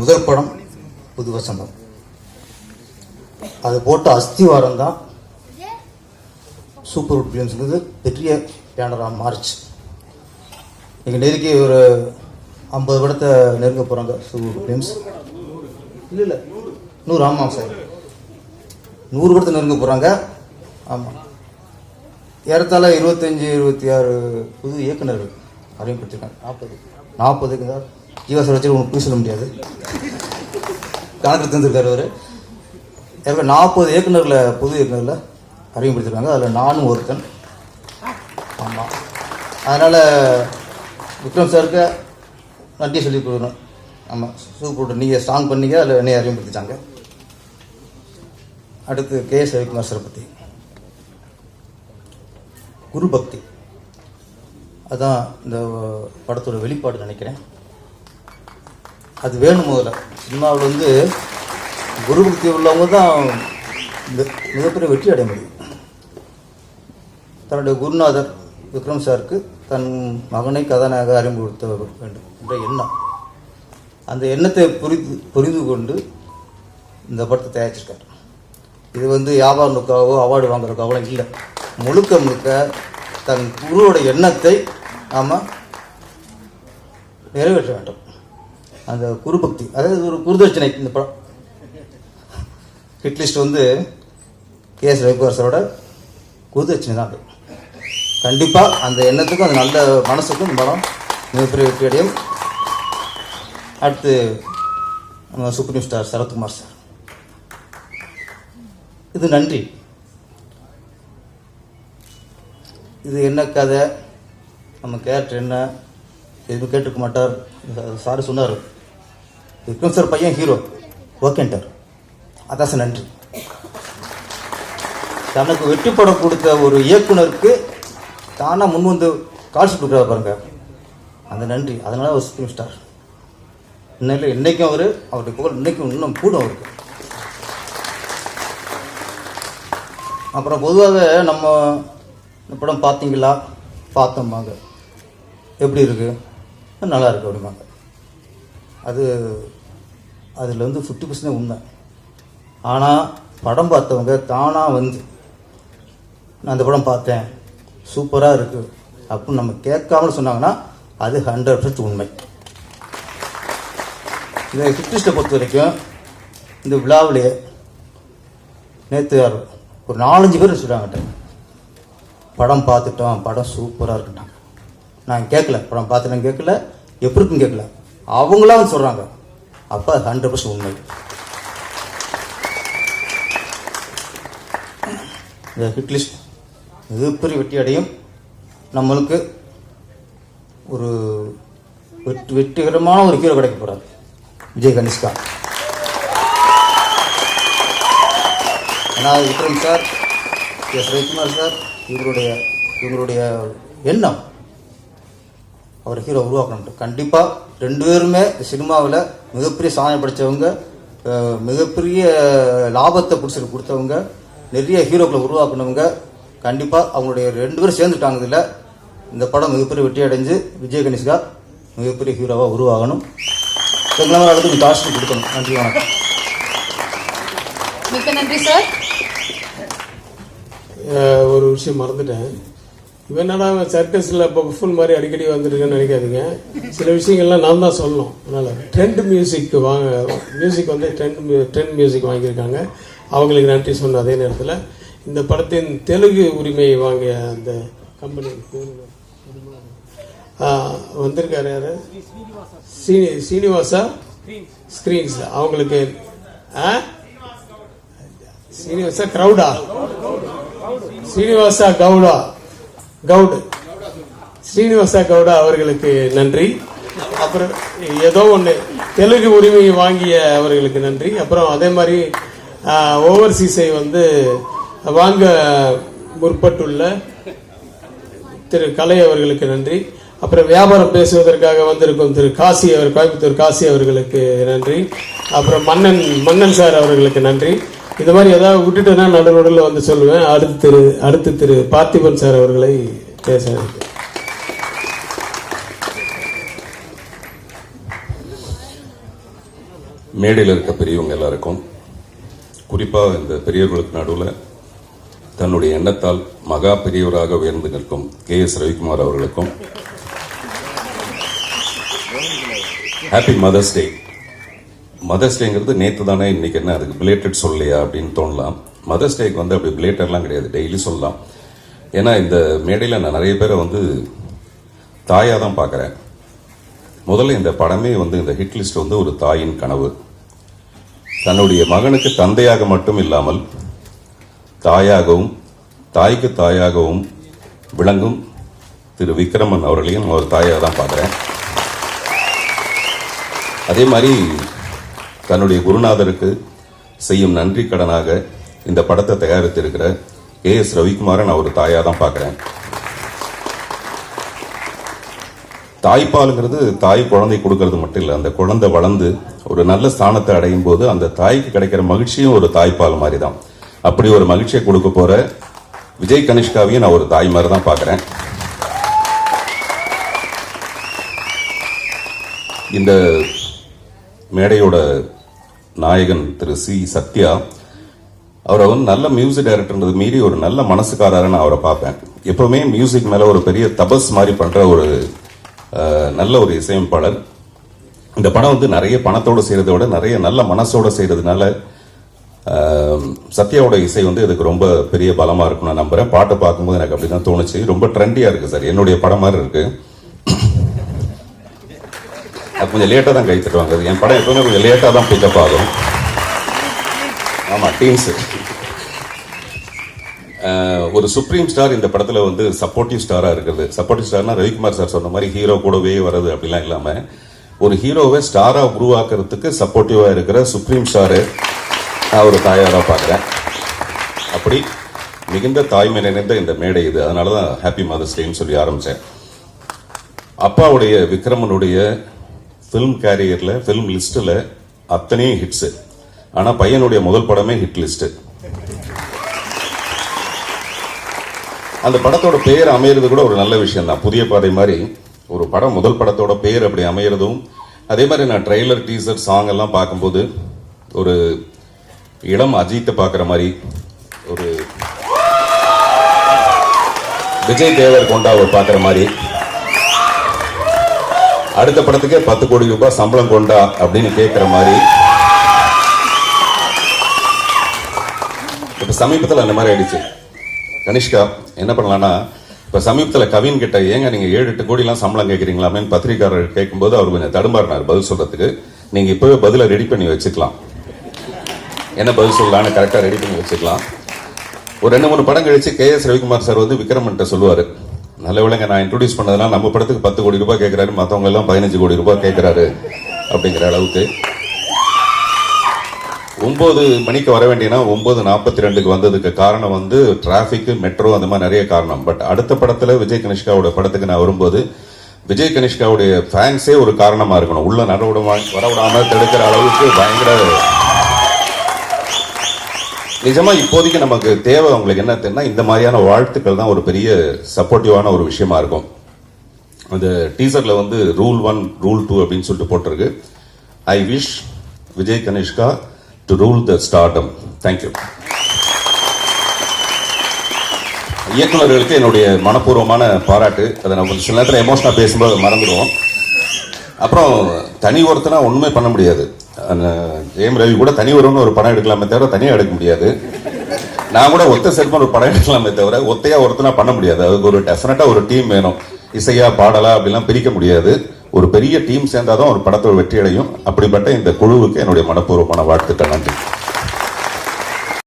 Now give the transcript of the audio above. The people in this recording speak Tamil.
முதல் படம் புது வசந்தம் அது போட்ட அஸ்திவாரம் தான் சூப்பர் உட் ஃபிலிம்ஸுங்கிறது பெரிய பேனராக மாறுச்சு. நீங்கள் நெருக்கி ஒரு ஐம்பது படத்தை நெருங்க போகிறாங்க சூப்பர் ஃபிலிம்ஸ் இல்லை இல்லை. நூறு ஆமாம் சார். நூறு படத்தை நெருங்க போகிறாங்க ஆமாம் ஏறத்தாழ இருபத்தஞ்சி இருபத்தி ஆறு புது இயக்குனர்கள் அறிமுகப்படுத்திருக்காங்க. நாற்பது. நாற்பதுக்கு தான் ஜீவாசர் வச்சு உங்களுக்கு போய் சொல்ல முடியாது. கணக்கு தந்திருக்காரு அவர். ஏற்கனவே நாற்பது இயக்குனர்களை புது இயக்குநரில் அறிமுகப்படுத்திருக்காங்க அதில் நானும் ஒருத்தன். ஆமாம் அதனால் விக்ரம் சாருக்கு நன்றி சொல்லி கொடுக்கணும். ஆமாம் சூப்பர் நீங்கள் ஸ்ட்ராங் பண்ணீங்க அதில் என்னை அறிமுகப்படுத்திட்டாங்க. அடுத்து கே எஸ் ரவிக்குமார் சாரை பற்றி குரு பக்தி அதுதான் இந்த படத்தோட வெளிப்பாடு நினைக்கிறேன். அது வேணும் முதல்ல. சினிமாவில் வந்து குரு பக்தி உள்ளவங்க தான் மிக- மிகப்பெரிய வெற்றி அடைய முடியும். தன்னுடைய குருநாதர் விக்ரம் சாருக்கு தன் மகனை கதாநாயக அறிமுகப்படுத்த வேண்டும் என்ற எண்ணம். அந்த எண்ணத்தை புரிந்து புரிந்து கொண்டு இந்த படத்தை தயாரிச்சிருக்காரு. இது வந்து வியாபார அவார்டு வாங்குறதுக்காகவோ இல்லை. முழுக்க முழுக்க தன் குருவோட எண்ணத்தை நாம் நிறைவேற்ற வேண்டும். அந்த குருபக்தி அதாவது ஒரு குருதட்சணை இந்த படம். ஹிட்லிஸ்ட் வந்து கே எஸ் ரவிக்குமார் சாரோட குருதட்சணை தான் அது. கண்டிப்பாக அந்த எண்ணத்துக்கும் அந்த நல்ல மனசுக்கும் இந்த படம் மிகப்பெரிய வெற்றி அடையும். அடுத்து நம்ம சுப்ரீம் ஸ்டார் சரத்குமார் சார். இது நன்றி. இது என்ன கதை? நம்ம கேரக்டர் என்ன? எதுவும் கேட்டிருக்க மாட்டார். சார் சொன்னார். விக்ரம் சார் பையன் ஹீரோ ஓகேன்ட்டார் அதான் சார் நன்றி. தனக்கு வெற்றி படம் கொடுத்த ஒரு இயக்குனருக்கு தானாக முன் வந்து கால்ஸ் கொடுக்குறாரு பாருங்க. அந்த நன்றி. அதனால ஒரு சுப்ரீம் ஸ்டார் இன்னும் இன்றைக்கும் அவர் அவருடைய புகழ் இன்னைக்கும் இன்னும் கூடும் அவருக்கு. அப்புறம் பொதுவாக நம்ம இந்த படம் பார்த்தீங்களா? பார்த்தோம்பாங்க எப்படி இருக்குது நல்லா இருக்கு அப்படிம்பாங்க அது அதில் வந்து ஃபிஃப்டி பர்சன்ட் உண்மை. ஆனால் படம் பார்த்தவங்க தானாக வந்து நான் அந்த படம் பார்த்தேன். சூப்பராக இருக்குது அப்படின்னு நம்ம கேட்காம சொன்னாங்கன்னா அது ஹண்ட்ரட் பர்சன்ட் உண்மை. இந்த ஹிட்லிஸ்ட்டை பொறுத்த வரைக்கும் இந்த விழாவிலே நேற்று ஒரு நாலஞ்சு பேர் சொல்கிறாங்கட்ட படம் பார்த்துட்டோம். படம் சூப்பராக இருக்குட்டாங்க நான் கேட்கல. படம் பார்த்துட்டேன் கேட்கல. எப்படி இருக்குன்னு கேட்கல. அவங்களாம் வந்து சொல்கிறாங்க அப்போ அது ஹண்ட்ரட் பர்சன்ட் உண்மை. இந்த ஹிட்லிஸ்ட் மிகப்பெரிய வெற்றி அடையும்? நம்மளுக்கு ஒரு வெற்றி வெற்றிகரமான ஒரு ஹீரோ கிடைக்க போகிறார் விஜய் கனிஷ்கா ஆனால் Vikram sir S Ravikumar sir இவருடைய இவருடைய எண்ணம் அவர் ஹீரோ உருவாக்கணும் கண்டிப்பாக ரெண்டு பேருமே சினிமாவில் மிகப்பெரிய சாதனை படைத்தவங்க மிகப்பெரிய லாபத்தை பிடிச்சிட்டு கொடுத்தவங்க நிறைய ஹீரோக்களை உருவாக்குனவங்க கண்டிப்பாக அவங்களுடைய ரெண்டு பேரும் சேர்ந்துட்டாங்க இதில். இந்த படம் மிகப்பெரிய வெற்றி அடைஞ்சு விஜய் கணேஷ்கா மிகப்பெரிய ஹீரோவாக உருவாகணும். எங்களால் அதுக்கு காஸ்ட் கொடுக்கணும். நன்றி வணக்கம். மிக்க நன்றி சார். ஒரு விஷயம் மறந்துட்டேன். இவன் என்னடா சர்க்கஸில் இப்போ ஃபுல் மாதிரி அடிக்கடி வந்துருக்குன்னு நினைக்காதீங்க. சில விஷயங்கள்லாம் நான் தான் சொல்லணும். அதனால் ட்ரெண்ட் மியூசிக் வாங்க மியூசிக் வந்து ட்ரெண்ட் ட்ரெண்ட் மியூசிக் வாங்கியிருக்காங்க. அவங்களுக்கு நன்றி சொன்ன அதே நேரத்தில் இந்த படத்தின் தெலுங்கு உரிமையை வாங்கிய அந்த கம்பெனி வந்திருக்காரு யாரு? சீனி சீனிவாசா? ஸ்க்ரீன்ஸ் அவங்களுக்கு ஆ? சீனிவாசா க்ரௌடா ஸ்ரீனிவாசா கவுடா கவுடு. ஸ்ரீனிவாசா கவுடா அவர்களுக்கு நன்றி. அப்புறம் ஏதோ ஒன்று தெலுங்கு உரிமையை வாங்கிய அவர்களுக்கு நன்றி. அப்புறம் அதே மாதிரி ஓவர்சீஸை வந்து வாங்க முற்பட்டுள்ள திரு கலை அவர்களுக்கு நன்றி. அப்புறம் வியாபாரம் பேசுவதற்காக வந்திருக்கும் திரு காசி அவர் கோயம்புத்தூர் காசி அவர்களுக்கு நன்றி. அப்புறம் மன்னன் மன்னன் சார் அவர்களுக்கு நன்றி. இந்த மாதிரி ஏதாவது விட்டுட்டேன்னா நடுநடுவில் வந்து சொல்லுவேன். அடுத்து திரு அடுத்து திரு பார்த்திபன் சார் அவர்களை பேச மேடையில் இருக்க பெரியவங்க எல்லாருக்கும் குறிப்பாக இந்த பெரியவர்களுக்கு நடுவில் தன்னுடைய எண்ணத்தால் மகா பெரியவராக உயர்ந்து நிற்கும் கே எஸ் ரவிக்குமார் அவர்களுக்கும் ஹாப்பி மதர்ஸ் டே மதர்ஸ் டேங்கிறது நேற்று தானே இன்னைக்கு என்ன? அதுக்கு பிளேட்டட் சொல்லலையா அப்படின்னு தோணலாம். மதர்ஸ் டேக்கு வந்து அப்படி பிளேட்டர்லாம் கிடையாது. டெய்லி சொல்லலாம். ஏன்னா இந்த மேடையில் நான் நிறைய பேரை வந்து தாயாக தான் பார்க்குறேன். முதல்ல இந்த படமே வந்து இந்த ஹிட் லிஸ்ட் வந்து ஒரு தாயின் கனவு. தன்னுடைய மகனுக்கு தந்தையாக மட்டும் இல்லாமல் தாயாகவும் தாய்க்கு தாயாகவும் விளங்கும் திரு விக்ரமன் அவர்களையும் ஒரு தாயாக தான் பார்க்குறேன். அதே மாதிரி தன்னுடைய குருநாதருக்கு செய்யும் நன்றி கடனாக இந்த படத்தை தயாரித்திருக்கிற கே எஸ் ரவிக்குமாரை நான் ஒரு தாயாக தான் பார்க்குறேன். தாய்ப்பாலுங்கிறது தாய் குழந்தை கொடுக்கறது மட்டும் இல்லை அந்த குழந்தை வளர்ந்து ஒரு நல்ல ஸ்தானத்தை அடையும் போது அந்த தாய்க்கு கிடைக்கிற மகிழ்ச்சியும் ஒரு தாய்ப்பால் மாதிரி தான் அப்படி ஒரு மகிழ்ச்சியை கொடுக்க போகிற விஜய் கனிஷ்காவையும் நான் ஒரு தாய் மாதிரி தான் பார்க்குறேன். இந்த மேடையோட நாயகன் திரு சி. சத்யா. அவரை வந்து நல்ல மியூசிக் டைரக்டர்ன்றது மீறி ஒரு நல்ல மனசுக்காரரை நான் அவரை பார்ப்பேன். எப்பவுமே மியூசிக் மேலே ஒரு பெரிய தபஸ் மாதிரி பண்ணுற ஒரு நல்ல ஒரு இசையமைப்பாளர். இந்த படம் வந்து நிறைய பணத்தோடு செய்கிறத விட நிறைய நல்ல மனசோடு செய்கிறதுனால சத்யாவோட இசை வந்து இதுக்கு ரொம்ப பெரிய பலமாக இருக்கும் நான் நம்புறேன். பாட்டை பார்க்கும்போது எனக்கு அப்படி தான் தோணுச்சு. ரொம்ப ட்ரெண்டியாக இருக்குது சார். என்னுடைய படம் மாதிரி இருக்குது அது கொஞ்சம் லேட்டாக தான் கை தட்டுவாங்க. அது என் படம் எப்பவுமே கொஞ்சம் லேட்டாக தான் பிக்கப் ஆகும். ஆமாம் டீம்ஸு ஒரு சுப்ரீம் ஸ்டார் இந்த படத்தில் வந்து சப்போர்ட்டிவ் ஸ்டாராக இருக்குது சப்போர்ட்டிவ் ஸ்டார்னா ரவிக்குமார் சார் சொன்ன மாதிரி ஹீரோ கூடவே வர்றது அப்படிலாம் இல்லாமல் ஒரு ஹீரோவை ஸ்டாராக உருவாக்குறதுக்கு சப்போர்ட்டிவாக இருக்கிற சுப்ரீம் ஸ்டாரு நான் ஒரு தாயாராக பார்க்குறேன். அப்படி மிகுந்த தாய்மை நிறைந்த இந்த மேடை இது. அதனால தான் ஹாப்பி மதர்ஸ் டேன்னு சொல்லி ஆரம்பித்தேன் அப்பாவுடைய விக்ரமனுடைய ஃபிலிம் கேரியரில் ஃபிலிம் லிஸ்ட்டில் அத்தனையும் ஹிட்ஸு ஆனால் பையனுடைய முதல் படமே ஹிட் லிஸ்ட்டு அந்த படத்தோட பேர் அமையிறது கூட ஒரு நல்ல விஷயம் தான் புதிய பாதை மாதிரி ஒரு படம் முதல் படத்தோட பேர் அப்படி அமையிறதும் அதே மாதிரி நான் ட்ரெய்லர் டீசர் சாங் எல்லாம் பார்க்கும்போது ஒரு இளம் அஜித்தை பார்க்குற மாதிரி ஒரு விஜய் தேவர் கொண்டா ஒரு பார்க்குற மாதிரி அடுத்த படத்துக்கே பத்து கோடி ரூபாய் சம்பளம் கொண்டா அப்படின்னு கேட்குற மாதிரி. இப்போ சமீபத்தில் அந்த மாதிரி ஆயிடுச்சு. கனிஷ்கா என்ன பண்ணலான்னா இப்போ சமீபத்தில் கவின் கிட்ட ஏங்க நீங்கள் ஏழு எட்டு கோடிலாம் சம்பளம் கேட்குறீங்களாமேன்னு பத்திரிக்காரர் கேட்கும்போது அவர் கொஞ்சம் தடுமாறினார் பதில் சொல்கிறதுக்கு நீங்கள் இப்போவே பதிலை ரெடி பண்ணி வச்சுக்கலாம். என்ன பதில் சொல்லலாம்னு கரெக்டாக ரெடி பண்ணி வச்சுக்கலாம். ஒரு ரெண்டு மூணு படம் கழிச்சு கே எஸ் ரவிக்குமார் சார் வந்து விக்ரமன்ட்ட சொல்லுவார். நல்ல விலைங்க நான் இன்ட்ரடியூஸ் பண்ணதுனால நம்ம படத்துக்கு பத்து கோடி ரூபாய் கேட்குறாரு மற்றவங்க எல்லாம் பதினஞ்சு கோடி ரூபாய் கேட்குறாரு அப்படிங்கிற அளவுக்கு. ஒம்பது மணிக்கு வர வேண்டியனா ஒம்பது நாற்பத்தி ரெண்டுக்கு வந்ததுக்கு காரணம் வந்து டிராஃபிக்கு மெட்ரோ அந்த மாதிரி நிறைய காரணம். பட் அடுத்த படத்தில் விஜய் கனிஷ்காவோட படத்துக்கு நான் வரும்போது விஜய் கனிஷ்காவுடைய ஃபேன்ஸே ஒரு காரணமாக இருக்கணும். உள்ள நடவிடாம வரவிடாமல் தடுக்கிற அளவுக்கு பயங்கர நிஜமா இப்போதைக்கு நமக்கு தேவை உங்களுக்கு என்ன தெரியும்னா இந்த மாதிரியான வாழ்த்துக்கள் தான் ஒரு பெரிய சப்போர்ட்டிவான ஒரு விஷயமா இருக்கும். அந்த டீசர்ல வந்து ரூல் ஒன் ரூல் டூ அப்படின்னு சொல்லிட்டு போட்டிருக்கு. I wish Vijay Kanishka to rule the stardom. Thank you இயக்குநர்களுக்கு என்னுடைய மனப்பூர்வமான பாராட்டு. அதை நம்ம சில நேரத்தில் எமோஷனாக பேசும்போது மறந்துடுவோம். அப்புறம் தனி ஒருத்தனா ஒன்றுமே பண்ண முடியாது. ஜெயம் ரவி கூட தனி ஒருவன் ஒரு படம் எடுக்கலாமே தவிர தனியாக எடுக்க முடியாது. நான் கூட ஒத்த செல்வன் ஒரு படம் எடுக்கலாமே தவிர ஒத்தையாக ஒருத்தனா பண்ண முடியாது. அதுக்கு ஒரு டெஃபினட்டாக ஒரு டீம் வேணும். இசையா பாடலா அப்படிலாம் பிரிக்க முடியாது. ஒரு பெரிய டீம் சேர்ந்தாதான் ஒரு படத்தோட வெற்றி அடையும் அப்படிப்பட்ட இந்த குழுவுக்கு என்னுடைய மனப்பூர்வமான வாழ்த்துக்கள். நன்றி.